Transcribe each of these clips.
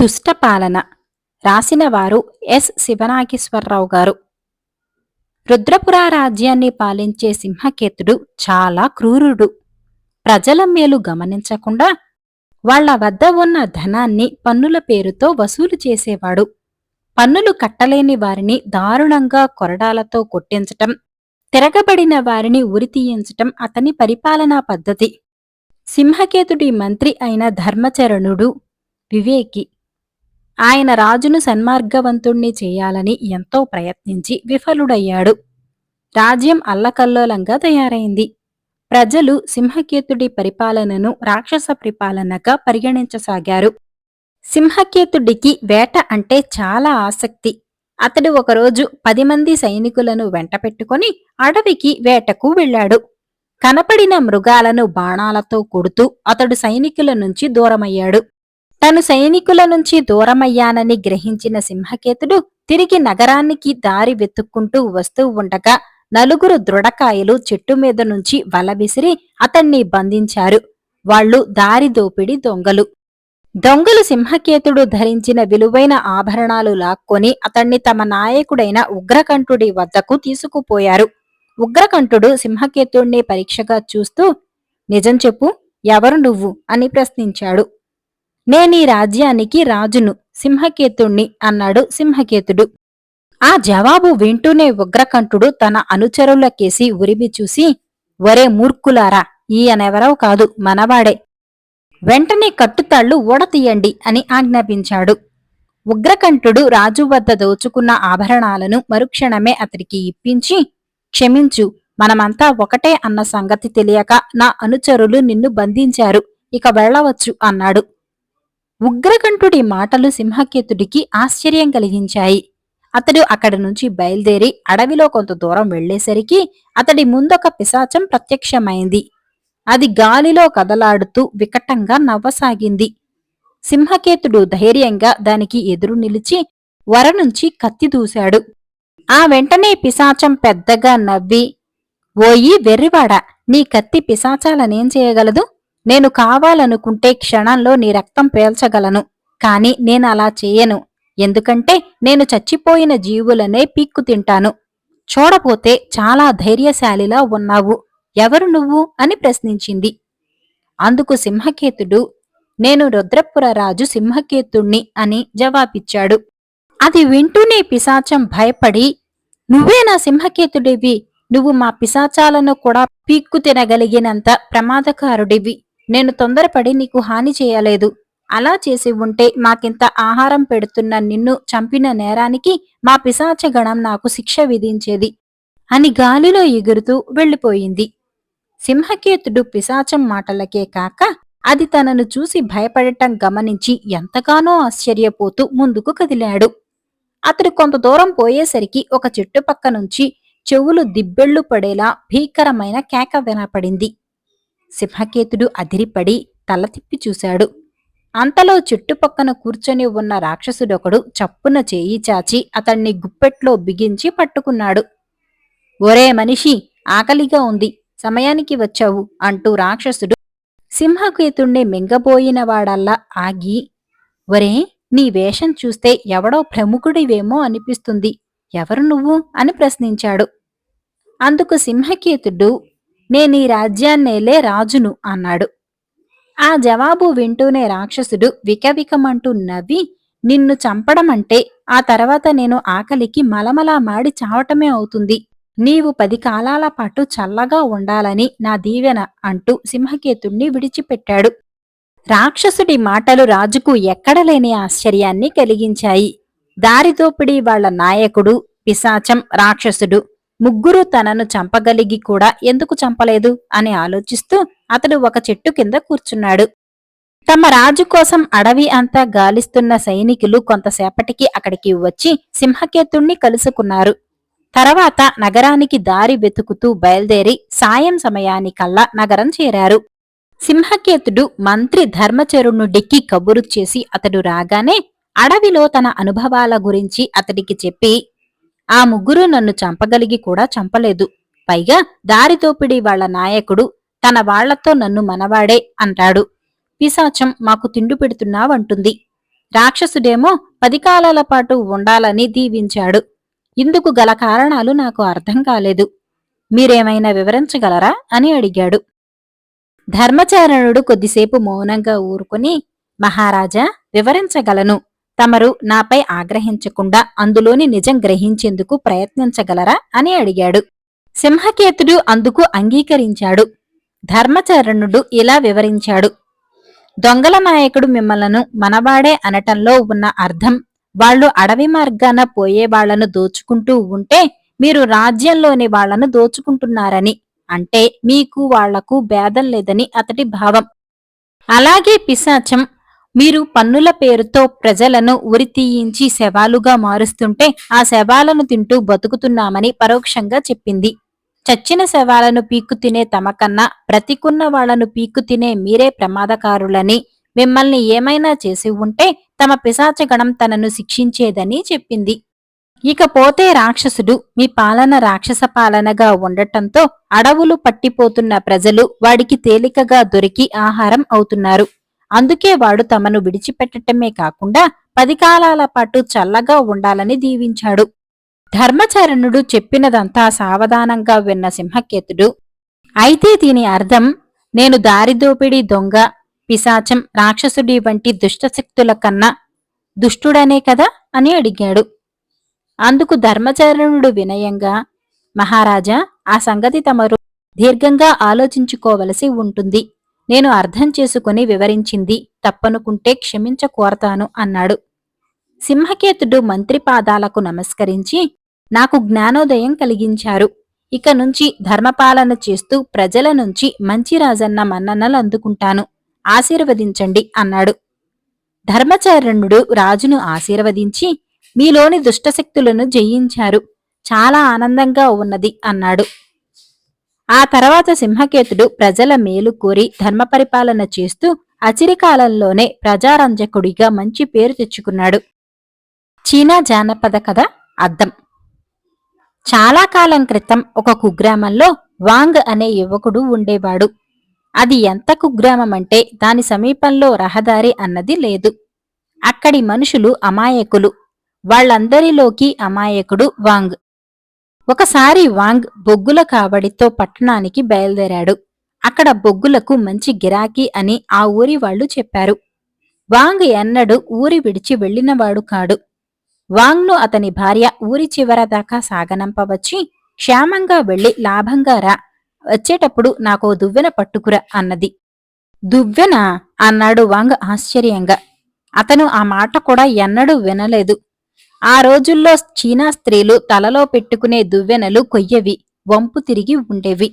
దుష్టపాలన రాసినవారు yes. Siva Nageswara Rao గారు. రుద్రపుర రాజ్యాన్ని పాలించే సింహకేతుడు చాలా క్రూరుడు. ప్రజల మేలు గమనించకుండా వాళ్ళ వద్ద ఉన్న ధనాన్ని పన్నుల పేరుతో వసూలు చేసేవాడు. పన్నులు కట్టలేని వారిని దారుణంగా కొరడాలతో కొట్టించటం తిరగబడిన వారిని ఉరితీయించటం అతని పరిపాలనా పద్ధతి. సింహకేతుడి మంత్రి అయిన ధర్మచరణుడు వివేకి ఆయన రాజును సన్మార్గవంతుణ్ణి చేయాలని ఎంతో ప్రయత్నించి విఫలుడయ్యాడు. రాజ్యం అల్లకల్లోలంగా తయారైంది. ప్రజలు సింహకేతుడి పరిపాలనను రాక్షస పరిపాలనగా పరిగణించసాగారు. సింహకేతుడికి వేట అంటే చాలా ఆసక్తి. అతడు ఒకరోజు పది మంది సైనికులను వెంటపెట్టుకుని అడవికి వేటకు వెళ్ళాడు. కనపడిన మృగాలను బాణాలతో కొడుతూ అతడు సైనికుల నుంచి దూరమయ్యాడు. తను సైనికుల నుంచి దూరమయ్యానని గ్రహించిన సింహకేతుడు తిరిగి నగరానికి దారి వెతుక్కుంటూ వస్తూ ఉండగా నలుగురు దృఢకాయలు చెట్టు మీద నుంచి వల విసిరి అతన్ని బంధించారు. వాళ్ళు దారి దోపిడి దొంగలు. దొంగలు సింహకేతుడు ధరించిన విలువైన ఆభరణాలు లాక్కొని అతన్ని తమ నాయకుడైన ఉగ్రకంఠుడి వద్దకు తీసుకుపోయారు. ఉగ్రకంఠుడు సింహకేతుడిని పరీక్షగా చూస్తూ నిజం చెప్పు ఎవరు నువ్వు? అని ప్రశ్నించాడు. నేనీ రాజ్యానికి రాజును సింహకేతుణ్ణి అన్నాడు సింహకేతుడు. ఆ జవాబు వింటూనే ఉగ్రకంఠుడు తన అనుచరులకేసి ఉరిమి చూసి ఒరే మూర్ఖులారా ఈయనెవరో కాదు మనవాడే. వెంటనే కట్టుతాళ్ళు ఊడతీయండి అని ఆజ్ఞాపించాడు. ఉగ్రకంఠుడు రాజు వద్ద దోచుకున్న ఆభరణాలను మరుక్షణమే అతడికి ఇప్పించి క్షమించు మనమంతా ఒకటే అన్న సంగతి తెలియక నా అనుచరులు నిన్ను బంధించారు ఇక వెళ్ళవచ్చు అన్నాడు. ఉగ్రకంఠుడి మాటలు సింహకేతుడికి ఆశ్చర్యం కలిగించాయి. అతడు అక్కడి నుంచి బయలుదేరి అడవిలో కొంత దూరం వెళ్ళేసరికి అతడి ముందొక పిశాచం ప్రత్యక్షమైంది. అది గాలిలో కదలాడుతూ వికటంగా నవ్వసాగింది. సింహకేతుడు ధైర్యంగా దానికి ఎదురు నిలిచి వర నుంచి కత్తి దూశాడు. ఆ వెంటనే పిశాచం పెద్దగా నవ్వి ఓయి వెర్రివాడ నీ కత్తి పిశాచాలనేం చేయగలదు? నేను కావాలనుకుంటే క్షణంలో నీ రక్తం పేల్చగలను కాని నేను అలా చేయను. ఎందుకంటే నేను చచ్చిపోయిన జీవులనే పీక్కు తింటాను. చూడపోతే చాలా ధైర్యశాలిలా ఉన్నావు. ఎవరు నువ్వు? అని ప్రశ్నించింది. అందుకు సింహకేతుడు నేను రుద్రపుర రాజు సింహకేతుణ్ణి అని జవాబిచ్చాడు. అది వింటూనే పిశాచం భయపడి నువ్వే నా సింహకేతుడివి. నువ్వు మా పిశాచాలను కూడా పీక్కు తినగలిగినంత ప్రమాదకారుడివి. నేను తొందరపడి నీకు హాని చేయలేదు. అలా చేసి ఉంటే మాకింత ఆహారం పెడుతున్న నిన్ను చంపిన నేరానికి మా పిశాచగణం నాకు శిక్ష విధించేది. అని గాలిలో ఎగురుతూ వెళ్ళిపోయింది. సింహకేతుడు పిశాచం మాటలకే కాక అది తనను చూసి భయపడటం గమనించి ఎంతగానో ఆశ్చర్యపోతూ ముందుకు కదిలాడు. అతడు కొంత దూరం పోయేసరికి ఒక చెట్టు పక్క నుంచి చెవులు దిబ్బెళ్ళు పడేలా భీకరమైన కేక వినపడింది. సింహకేతుడు అదిరిపడి తల తిప్పి చూశాడు. అంతలో చుట్టుపక్కన కూర్చొని ఉన్న రాక్షసుడొకడు చప్పున చేయి చాచి అతన్ని గుప్పెట్లో బిగించి పట్టుకున్నాడు. ఒరే మనిషి ఆకలిగా ఉంది. సమయానికి వచ్చావు అంటూ రాక్షసుడు సింహకేతుణ్ణి మింగబోయినవాడల్లా ఆగి ఒరే నీ వేషం చూస్తే ఎవడో ప్రముఖుడివేమో అనిపిస్తుంది. ఎవరు నువ్వు? అని ప్రశ్నించాడు. అందుకు సింహకేతుడు నేనీ రాజ్యాన్నేలే రాజును అన్నాడు. ఆ జవాబు వింటూనే రాక్షసుడు వికవికమంటూ నవ్వి నిన్ను చంపడమంటే ఆ తర్వాత నేను ఆకలికి మలమలా మాడి చావటమే అవుతుంది. నీవు పది కాలాల పాటు చల్లగా ఉండాలని నా దీవెన అంటూ సింహకేతుణ్ణి విడిచిపెట్టాడు. రాక్షసుడి మాటలు రాజుకు ఎక్కడలేని ఆశ్చర్యాన్ని కలిగించాయి. దారిదోపిడి వాళ్ళ నాయకుడు పిశాచం రాక్షసుడు ముగ్గురు తనను చంపగలిగి కూడా ఎందుకు చంపలేదు అని ఆలోచిస్తూ అతడు ఒక చెట్టు కింద కూర్చున్నాడు. తమ రాజు కోసం అడవి అంతా గాలిస్తున్న సైనికులు కొంతసేపటికి అక్కడికి వచ్చి సింహకేతుణ్ణి కలుసుకున్నారు. తర్వాత నగరానికి దారి వెతుకుతూ బయలుదేరి సాయం సమయానికల్లా నగరం చేరారు. సింహకేతుడు మంత్రి ధర్మచరుణుడికి కబురు చేసి అతడు రాగానే అడవిలో తన అనుభవాల గురించి అతడికి చెప్పి ఆ ముగ్గురు నన్ను చంపగలిగి కూడా చంపలేదు. పైగా దారితోపిడి వాళ్ళ నాయకుడు తన వాళ్ళతో నన్ను మనవాడే అంటాడు. పిశాచం మాకు తిండు పెడుతున్నావంటుంది. రాక్షసుడేమో పది కాలాల పాటు ఉండాలని దీవించాడు. ఇందుకు గల కారణాలు నాకు అర్థం కాలేదు. మీరేమైనా వివరించగలరా? అని అడిగాడు. ధర్మచారణుడు కొద్దిసేపు మౌనంగా ఊరుకుని మహారాజా వివరించగలను. తమరు నాపై ఆగ్రహించకుండా అందులోని నిజం గ్రహించేందుకు ప్రయత్నించగలరా అని అడిగాడు. సింహకేతుడు అందుకు అంగీకరించాడు. ధర్మచరణుడు ఇలా వివరించాడు. దొంగల నాయకుడు మిమ్మలను మనవాడే అనటంలో ఉన్న అర్థం వాళ్ళు అడవి మార్గాన పోయే వాళ్ళను దోచుకుంటూ ఉంటే మీరు రాజ్యంలోని వాళ్ళను దోచుకుంటున్నారని అంటే మీకు వాళ్ళకు భేదం లేదని అతడి భావం. అలాగే పిశాచం మీరు పన్నుల పేరుతో ప్రజలను ఉరితీయించి శవాలుగా మారుస్తుంటే ఆ శవాలను తింటూ బతుకుతున్నామని పరోక్షంగా చెప్పింది. చచ్చిన శవాలను పీక్కు తినే తమకన్నా బ్రతికున్న వాళ్ళను పీక్కు తినే మీరే ప్రమాదకారులని మిమ్మల్ని ఏమైనా చేసి ఉంటే తమ పిశాచగణం తనను శిక్షించేదని చెప్పింది. ఇకపోతే రాక్షసుడు మీ పాలన రాక్షస పాలనగా ఉండటంతో అడవులు పట్టిపోతున్న ప్రజలు వాడికి తేలికగా దొరికి ఆహారం అవుతున్నారు. అందుకే వాడు తమను విడిచిపెట్టటమే కాకుండా పది కాలాల పాటు చల్లగా ఉండాలని దీవించాడు. ధర్మచరణుడు చెప్పినదంతా సావధానంగా విన్న సింహకేతుడు అయితే దీని అర్థం నేను దారిదోపిడి దొంగ పిశాచం రాక్షసుడి వంటి దుష్టశక్తుల కన్నా దుష్టుడనే కదా? అని అడిగాడు. అందుకు ధర్మచరణుడు వినయంగా మహారాజా ఆ సంగతి తమరు దీర్ఘంగా ఆలోచించుకోవలసి ఉంటుంది. నేను అర్థం చేసుకుని వివరించింది తప్పనుకుంటే క్షమించ కోరతాను అన్నాడు. సింహకేతుడు మంత్రి పాదాలకు నమస్కరించి నాకు జ్ఞానోదయం కలిగించారు. ఇక నుంచి ధర్మపాలన చేస్తూ ప్రజల నుంచి మంచి రాజన్న మన్ననలు అందుకుంటాను. ఆశీర్వదించండి అన్నాడు. ధర్మచరణుడు రాజును ఆశీర్వదించి మీలోని దుష్టశక్తులను జయించారు. చాలా ఆనందంగా ఉన్నది అన్నాడు. ఆ తర్వాత సింహకేతుడు ప్రజల మేలు కోరి ధర్మ పరిపాలన చేస్తూ అచిరికాలంలోనే ప్రజారంజకుడిగా మంచి పేరు తెచ్చుకున్నాడు. చీనా జానపద కథ అద్దం. చాలా కాలం క్రితం ఒక కుగ్రామంలో వాంగ్ అనే యువకుడు ఉండేవాడు. అది ఎంత కుగ్రామమంటే దాని సమీపంలో రహదారి అన్నది లేదు. అక్కడి మనుషులు అమాయకులు. వాళ్ళందరిలోకి అమాయకుడు వాంగ్. ఒకసారి వాంగ్ బొగ్గుల కావడితో పట్టణానికి బయలుదేరాడు. అక్కడ బొగ్గులకు మంచి గిరాకీ అని ఆ ఊరి వాళ్ళు చెప్పారు. వాంగ్ ఎన్నడు ఊరి విడిచి వెళ్ళినవాడు కాడు. వాంగ్ను అతని భార్య ఊరి చివర దాకా సాగనంపవచ్చి క్షేమంగా వెళ్ళి లాభంగా రా. వచ్చేటప్పుడు నాకో దువ్వెన పట్టుకురా అన్నది. దువ్వెన? అన్నాడు వాంగ్ ఆశ్చర్యంగా. అతను ఆ మాట కూడా ఎన్నడూ వినలేదు. ఆ రోజుల్లో చీనా స్త్రీలు తలలో పెట్టుకునే దువ్వెనలు కొయ్యవి వంపు తిరిగి ఉండేవి.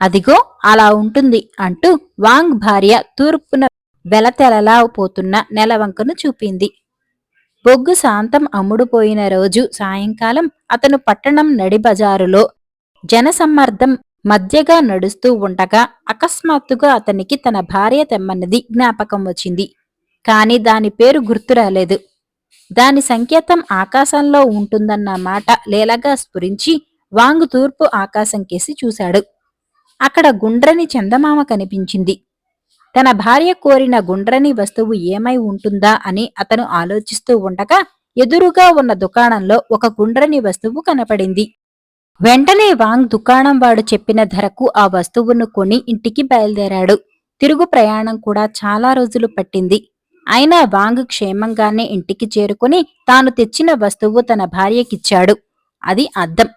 అదిగో అలా ఉంటుంది అంటూ వాంగ్ భార్య తూర్పున వెలతెలలా పోతున్న నెలవంకను చూపింది. బొగ్గు శాంతం అమ్ముడుపోయిన రోజు సాయంకాలం అతను పట్టణం నడిబజారులో జనసమ్మర్దం మధ్యగా నడుస్తూ ఉండగా అకస్మాత్తుగా అతనికి తన భార్య తెమ్మన్నది జ్ఞాపకం వచ్చింది. కాని దాని పేరు గుర్తురాలేదు. దాని సంకేతం ఆకాశంలో ఉంటుందన్న మాట లేలగా స్ఫురించి వాంగు తూర్పు ఆకాశం కేసి చూశాడు. అక్కడ గుండ్రని చందమామ కనిపించింది. తన భార్య కోరిన గుండ్రని వస్తువు ఏమై ఉంటుందా అని అతను ఆలోచిస్తూ ఉండగా ఎదురుగా ఉన్న దుకాణంలో ఒక గుండ్రని వస్తువు కనపడింది. వెంటనే వాంగ్ దుకాణం వాడు చెప్పిన ధరకు ఆ వస్తువును కొని ఇంటికి బయలుదేరాడు. తిరుగు ప్రయాణం కూడా చాలా రోజులు పట్టింది. అయినా వాంగ్ క్షేమంగానే ఇంటికి చేరుకుని తాను తెచ్చిన వస్తువు తన భార్యకిచ్చాడు. అది అద్దం.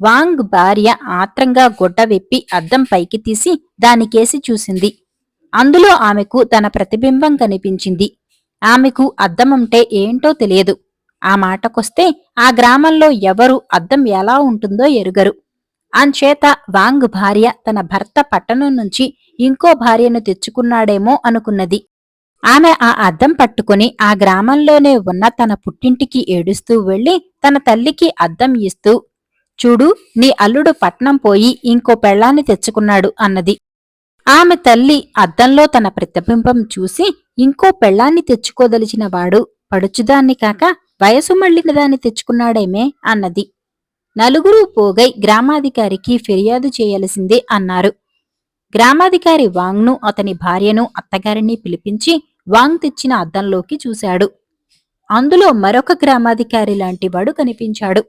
వాంగ్ భార్య ఆత్రంగా గొడ్డ విప్పి అద్దం పైకి తీసి దానికేసి చూసింది. అందులో ఆమెకు తన ప్రతిబింబం కనిపించింది. ఆమెకు అద్దమంటే ఏంటో తెలియదు. ఆ మాటకొస్తే ఆ గ్రామంలో ఎవరు అద్దం ఎలా ఉంటుందో ఎరుగరు. అంచేత వాంగ్ భార్య తన భర్త పట్టణం నుంచి ఇంకో భార్యను తెచ్చుకున్నాడేమో అనుకున్నది. ఆమె ఆ అద్దం పట్టుకుని ఆ గ్రామంలోనే ఉన్న తన పుట్టింటికి ఏడుస్తూ వెళ్ళి తన తల్లికి అద్దం ఇస్తూ చూడు నీ అల్లుడు పట్నం పోయి ఇంకో పెళ్ళాన్ని తెచ్చుకున్నాడు అన్నది. ఆమె తల్లి అద్దంలో తన ప్రతిబింబం చూసి ఇంకో పెళ్ళాన్ని తెచ్చుకోదలిచిన వాడు పడుచుదాన్ని కాక వయసు మళ్ళిన దాన్ని తెచ్చుకున్నాడేమే అన్నది. నలుగురు పోగై గ్రామాధికారికి ఫిర్యాదు చేయాల్సిందే అన్నారు. గ్రామాధికారి వాంగ్ను అతని భార్యను అత్తగారిని పిలిపించి వాంగ్ తెచ్చిన అద్దంలోకి చూశాడు. అందులో మరొక గ్రామాధికారి లాంటివాడు కనిపించాడు.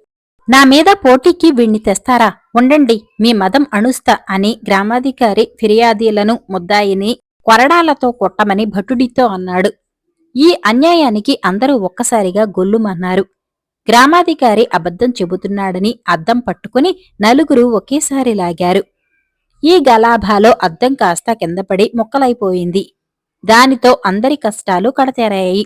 నా మీద పోటీకి వీణ్ణి తెస్తారా? ఉండండి మీ మదం అణుస్తా అని గ్రామాధికారి ఫిర్యాదీలను ముద్దాయిని కొరడాలతో కొట్టమని భటుడితో అన్నాడు. ఈ అన్యాయానికి అందరూ ఒక్కసారిగా గొల్లుమన్నారు గ్రామాధికారి అబద్ధం చెబుతున్నాడని అద్దం పట్టుకుని నలుగురు ఒకేసారి లాగారు. ఈ గలాభాలో అద్దం కాస్త కిందపడి మొక్కలైపోయింది. దానితో అందరి కష్టాలు కడతెరాయి.